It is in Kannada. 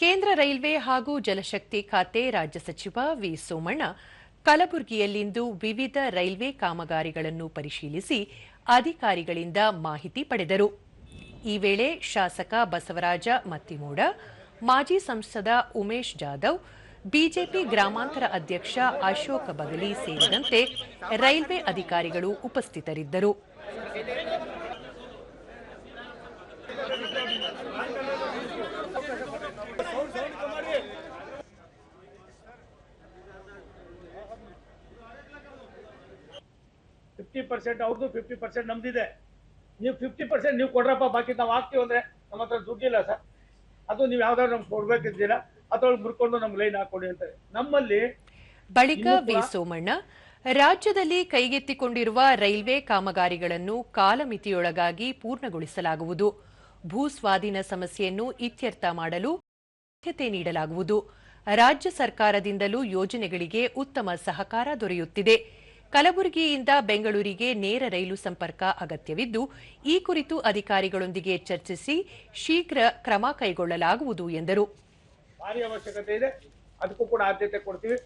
ಕೇಂದ್ರ ರೈಲ್ವೆ ಹಾಗೂ ಜಲಶಕ್ತಿ ಖಾತೆ ರಾಜ್ಯ ಸಚಿವ ವಿ ಸೋಮಣ್ಣ ಕಲಬುರಗಿಯಲ್ಲಿಂದು ವಿವಿಧ ರೈಲ್ವೆ ಕಾಮಗಾರಿಗಳನ್ನು ಪರಿಶೀಲಿಸಿ ಅಧಿಕಾರಿಗಳಿಂದ ಮಾಹಿತಿ ಪಡೆದರು. ಈ ವೇಳೆ ಶಾಸಕ ಬಸವರಾಜ ಮತ್ತಿಮೂಡ, ಮಾಜಿ ಸಂಸದ ಉಮೇಶ್ ಜಾಧವ್, ಬಿಜೆಪಿ ಗ್ರಾಮಾಂತರ ಅಧ್ಯಕ್ಷ ಅಶೋಕ ಬಗಲಿ ಸೇರಿದಂತೆ ರೈಲ್ವೆ ಅಧಿಕಾರಿಗಳು ಉಪಸ್ಥಿತರಿದ್ದರು. ಫಿಫ್ಟಿ ಪರ್ಸೆಂಟ್ ಅವ್ರದ್ದು ಫಿಫ್ಟಿ ಪರ್ಸೆಂಟ್ ನಮ್ದಿದೆ. ನೀವು ಫಿಫ್ಟಿ ಪರ್ಸೆಂಟ್ ನೀವು ಕೊಡ್ರಪ್ಪ ಬಾಕಿ ನಾವು ಹಾಕ್ತೀವಿ ಅಂದ್ರೆ ನಮ್ಮ ಹತ್ರ ದುಡ್ಡಿಲ್ಲ ಸರ್. ಅದು ನೀವು ಯಾವ್ದಾದ್ರು ನಮ್ಗೆ ಕೊಡ್ಬೇಕಿದ್ದೀರ ಅದ್ರೊಳಗೆ ಮುರ್ಕೊಂಡು ನಮ್ಗೆ ಲೈನ್ ಹಾಕೊಡಿ ಅಂತಾರೆ ನಮ್ಮಲ್ಲಿ ಬಳಿಕ ಬಿ ವಿ. ಸೋಮಣ್ಣ ರಾಜ್ಯದಲ್ಲಿ ಕೈಗೆತ್ತಿಕೊಂಡಿರುವ ರೈಲ್ವೆ ಕಾಮಗಾರಿಗಳನ್ನು ಕಾಲಮಿತಿಯೊಳಗಾಗಿ ಪೂರ್ಣಗೊಳಿಸಲಾಗುವುದು. ಭೂ ಸ್ವಾಧೀನ ಸಮಸ್ಯೆಯನ್ನು ಇತ್ಯರ್ಥ ಮಾಡಲು ಆದ್ಯತೆ ನೀಡಲಾಗುವುದು. ರಾಜ್ಯ ಸರ್ಕಾರದಿಂದಲೂ ಯೋಜನೆಗಳಿಗೆ ಉತ್ತಮ ಸಹಕಾರ ದೊರೆಯುತ್ತಿದೆ. ಕಲಬುರಗಿಯಿಂದ ಬೆಂಗಳೂರಿಗೆ ನೇರ ರೈಲು ಸಂಪರ್ಕ ಅಗತ್ಯವಿದ್ದು, ಈ ಕುರಿತು ಅಧಿಕಾರಿಗಳೊಂದಿಗೆ ಚರ್ಚಿಸಿ ಶೀಘ್ರ ಕ್ರಮ ಕೈಗೊಳ್ಳಲಾಗುವುದು ಎಂದರು. ಭಾರಿ ಅವಶ್ಯಕತೆ ಇದೆ. ಅದಕ್ಕೂ ಕೂಡ ಆದ್ಯತೆ ಕೊಡ್ತೀವಿ.